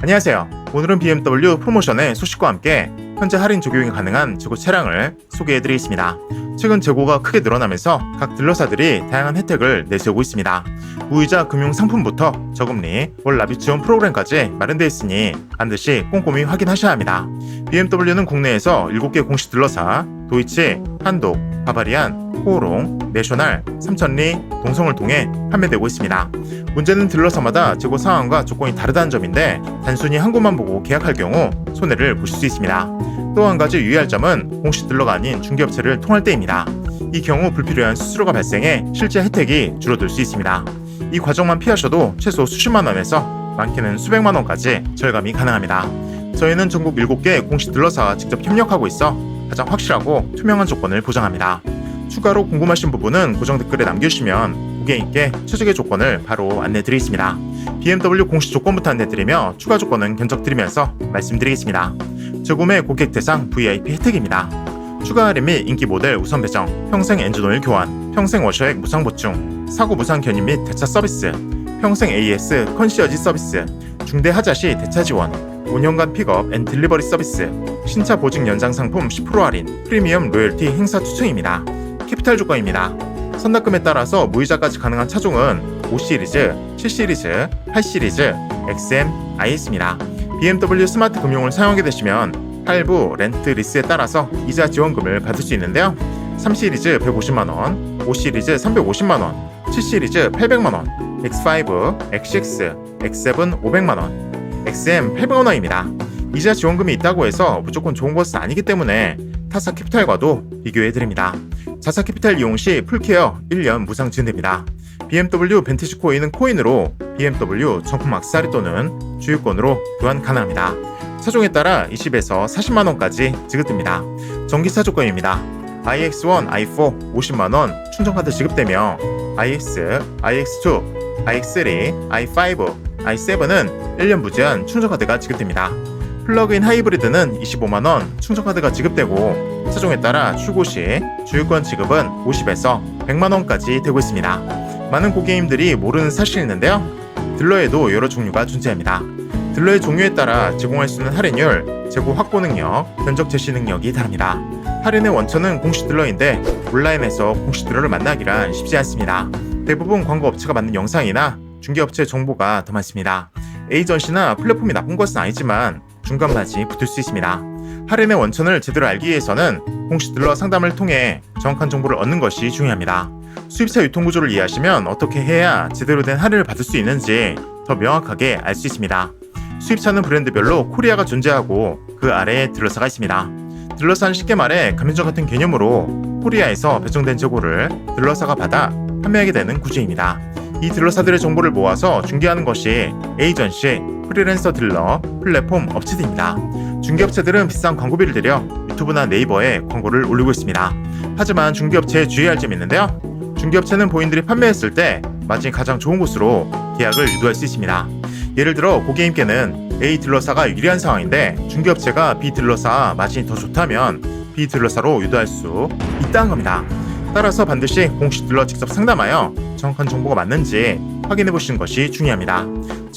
안녕하세요. 오늘은 BMW 프로모션의 소식과 함께 현재 할인 적용이 가능한 재고 차량을 소개해드리겠습니다. 최근 재고가 크게 늘어나면서 각 딜러사들이 다양한 혜택을 내세우고 있습니다. 무이자 금융 상품부터 저금리, 월 납입 지원 프로그램까지 마련되어 있으니 반드시 꼼꼼히 확인하셔야 합니다. BMW는 국내에서 7개 공식 딜러사, 도이치, 한독, 바바리안, 호오롱, 내셔널, 삼천리, 동성을 통해 판매되고 있습니다. 문제는 딜러사마다 재고 상황과 조건이 다르다는 점인데 단순히 한 곳만 보고 계약할 경우 손해를 보실 수 있습니다. 또 한 가지 유의할 점은 공식 딜러가 아닌 중개업체를 통할 때입니다. 이 경우 불필요한 수수료가 발생해 실제 혜택이 줄어들 수 있습니다. 이 과정만 피하셔도 최소 수십만 원에서 많게는 수백만 원까지 절감이 가능합니다. 저희는 전국 7개 공식 딜러사와 직접 협력하고 있어 가장 확실하고 투명한 조건을 보장합니다. 추가로 궁금하신 부분은 고정 댓글에 남겨주시면 고객님께 최적의 조건을 바로 안내드리겠습니다. BMW 공식 조건부터 안내드리며 추가 조건은 견적드리면서 말씀드리겠습니다. 재구매 고객 대상 VIP 혜택입니다. 추가 할인 및 인기 모델 우선 배정, 평생 엔진오일 교환, 평생 워셔액 무상 보충, 사고 무상 견인 및 대차 서비스, 평생 AS 컨시어지 서비스, 중대 하자 시 대차 지원, 5년간 픽업 앤 딜리버리 서비스, 신차 보증 연장 상품 10% 할인, 프리미엄 로열티 행사 추천입니다. 캐피탈 조건입니다. 선납금에 따라서 무이자까지 가능한 차종은 5시리즈, 7시리즈, 8시리즈, XM, IS입니다. BMW 스마트 금융을 사용하게 되시면 할부, 렌트, 리스에 따라서 이자 지원금을 받을 수 있는데요. 3시리즈 150만원, 5시리즈 350만원, 7시리즈 800만원, X5, X6, X7 500만원, XM 800만원입니다. 이자 지원금이 있다고 해서 무조건 좋은 것은 아니기 때문에 타사 캐피탈과도 비교해드립니다. 자사 캐피탈 이용 시 풀케어 1년 무상 지원됩니다. BMW 벤티지 코인은 코인으로 BMW 정품 악세사리 또는 주유권으로 교환 가능합니다. 차종에 따라 20에서 40만 원까지 지급됩니다. 전기차 조건입니다. iX1, i4 50만 원 충전카드 지급되며 iX, iX2, i3, i5, i7은 1년 무제한 충전카드가 지급됩니다. 플러그인 하이브리드는 25만 원 충전카드가 지급되고 차종에 따라 출고 시 주유권 지급은 50에서 100만 원까지 되고 있습니다. 많은 고객님들이 모르는 사실이 있는데요. 딜러에도 여러 종류가 존재합니다. 딜러의 종류에 따라 제공할 수 있는 할인율, 재고 확보 능력, 견적 제시 능력이 다릅니다. 할인의 원천은 공식 딜러인데 온라인에서 공식 딜러를 만나기란 쉽지 않습니다. 대부분 광고 업체가 만든 영상이나 중개업체 정보가 더 많습니다. 에이전시나 플랫폼이 나쁜 것은 아니지만 중간맛이 붙을 수 있습니다. 할인의 원천을 제대로 알기 위해서는 딜러 상담을 통해 정확한 정보를 얻는 것이 중요합니다. 수입차 유통 구조를 이해하시면 어떻게 해야 제대로 된 할인을 받을 수 있는지 더 명확하게 알 수 있습니다. 수입차는 브랜드별로 코리아가 존재하고 그 아래에 딜러사가 있습니다. 딜러사는 쉽게 말해 가맹점 같은 개념으로 코리아에서 배정된 재고를 딜러사가 받아 판매하게 되는 구조입니다. 이 딜러사들의 정보를 모아서 중개하는 것이 에이전시, 프리랜서 딜러, 플랫폼 업체들입니다. 중개업체들은 비싼 광고비를 들여 유튜브나 네이버에 광고를 올리고 있습니다. 하지만 중개업체에 주의할 점이 있는데요. 중개업체는 본인들이 판매했을 때 마진이 가장 좋은 곳으로 계약을 유도할 수 있습니다. 예를 들어 고객님께는 A 딜러사가 유리한 상황인데 중개업체가 B 딜러사 마진이 더 좋다면 B 딜러사로 유도할 수 있다는 겁니다. 따라서 반드시 공식 딜러 직접 상담하여 정확한 정보가 맞는지 확인해 보시는 것이 중요합니다.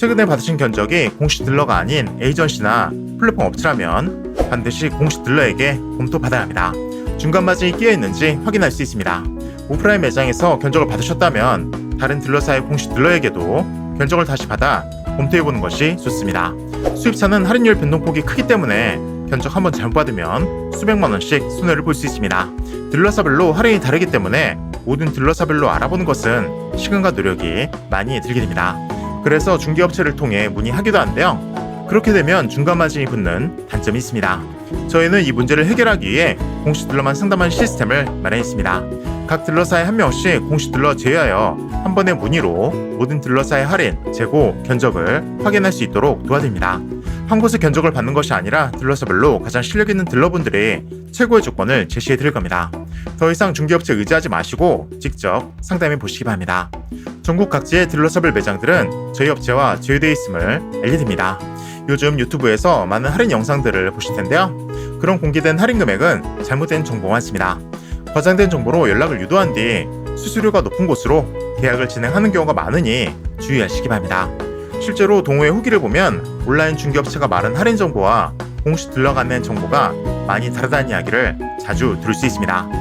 최근에 받으신 견적이 공식 딜러가 아닌 에이전시나 플랫폼 업체라면 반드시 공식 딜러에게 검토받아야 합니다. 중간 마진이 끼어 있는지 확인할 수 있습니다. 오프라인 매장에서 견적을 받으셨다면 다른 딜러사의 공식 딜러에게도 견적을 다시 받아 검토해 보는 것이 좋습니다. 수입차는 할인율 변동폭이 크기 때문에 견적 한번 잘못 받으면 수백만 원씩 손해를 볼 수 있습니다. 딜러사별로 할인이 다르기 때문에 모든 딜러사별로 알아보는 것은 시간과 노력이 많이 들게 됩니다. 그래서 중개업체를 통해 문의하기도 하는데요. 그렇게 되면 중간 마진이 붙는 단점이 있습니다. 저희는 이 문제를 해결하기 위해 공식 딜러만 상담하는 시스템을 마련했습니다. 각 딜러사에 한 명씩 공식 딜러 제외하여 한 번의 문의로 모든 딜러사의 할인, 재고, 견적을 확인할 수 있도록 도와드립니다. 한 곳에 견적을 받는 것이 아니라 딜러사별로 가장 실력 있는 딜러분들이 최고의 조건을 제시해 드릴 겁니다. 더 이상 중개업체 의지하지 마시고 직접 상담해 보시기 바랍니다. 전국 각지의 딜러사별 매장들은 저희 업체와 제휴되어 있음을 알려드립니다. 요즘 유튜브에서 많은 할인 영상들을 보실 텐데요. 그런 공개된 할인 금액은 잘못된 정보가 많습니다. 과장된 정보로 연락을 유도한 뒤 수수료가 높은 곳으로 계약을 진행하는 경우가 많으니 주의하시기 바랍니다. 실제로 동호회 후기를 보면 온라인 중개업체가 말한 할인 정보와 공식 안낸 정보가 많이 다르다는 이야기를 자주 들을 수 있습니다.